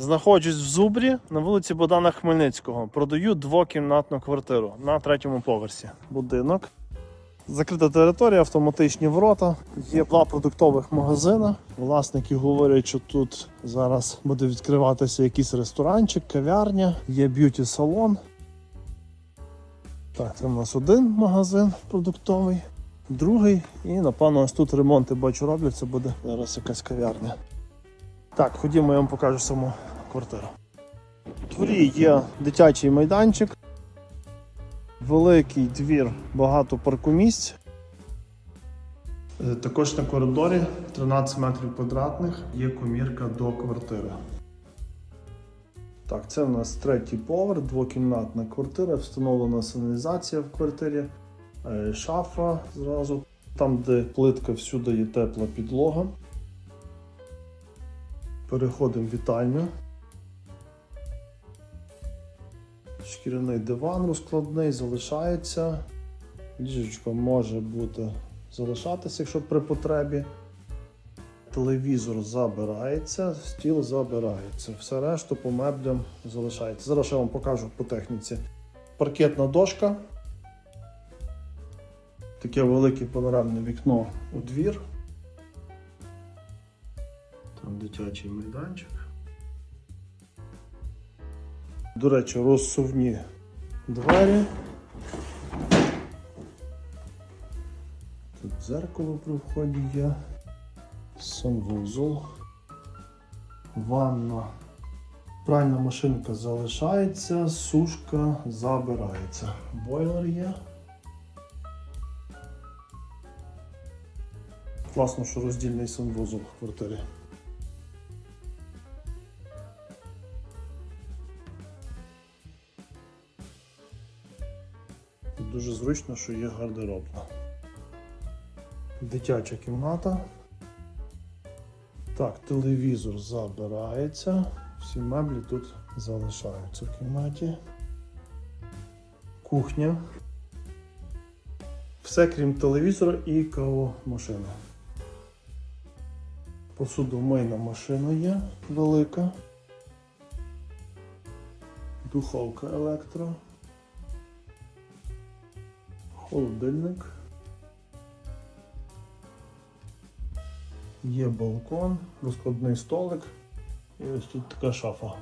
Знаходжусь в Зубрі на вулиці Богдана Хмельницького. Продаю двокімнатну квартиру на третьому поверсі. Будинок. Закрита територія, автоматичні ворота. Є два продуктових магазини. Власники говорять, що тут зараз буде відкриватися якийсь ресторанчик, кав'ярня, є б'юті-салон. Так, це в нас один магазин продуктовий, другий. І напевно ось тут ремонти бачу роблять. Це буде зараз якась кав'ярня. Так, ходімо, я вам покажу саму квартиру. У дворі є дитячий майданчик, великий двір, багато паркомісць. Е, Також на коридорі 13 метрів квадратних є комірка до квартири. Так, це у нас третій поверх, двокімнатна квартира, встановлена сигналізація в квартирі, е, шафа зразу. Там, де плитка, всюди є тепла підлога. Переходимо в вітальню. Шкіряний диван розкладний залишається. Ліжечко може бути залишатися, якщо при потребі. Телевізор забирається, стіл забирається. Все решту по меблям залишається. Зараз я вам покажу по техніці. Паркетна дошка. Таке велике панорамне вікно у двір. Там дитячий майданчик. До речі, розсувні двері. Тут дзеркало при вході є. Санвузол. Ванна. Пральна машинка залишається, сушка забирається. Бойлер є. Класно, що роздільний санвузол в квартирі. Дуже зручно, що є гардеробна. Дитяча кімната. Так, телевізор забирається. Всі меблі тут залишаються в кімнаті. Кухня. Все крім телевізора і кавомашина. Посудомийна машина є велика. Духовка електро. Холодильник. Є балкон, розкладний столик і ось тут така шафа.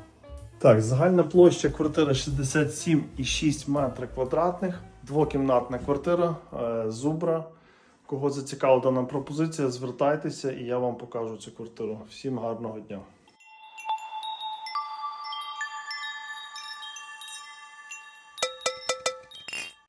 Так, загальна площа квартири 67,6 метри квадратних, двокімнатна квартира, е, зубра. Кого зацікавила дана пропозиція, звертайтеся і я вам покажу цю квартиру. Всім гарного дня!